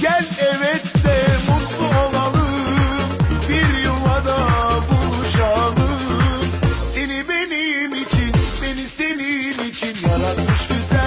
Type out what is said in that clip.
Gel evet de mutlu olalım. Bir yuvada buluşalım. Seni benim için, beni senin için Yaratmış güzel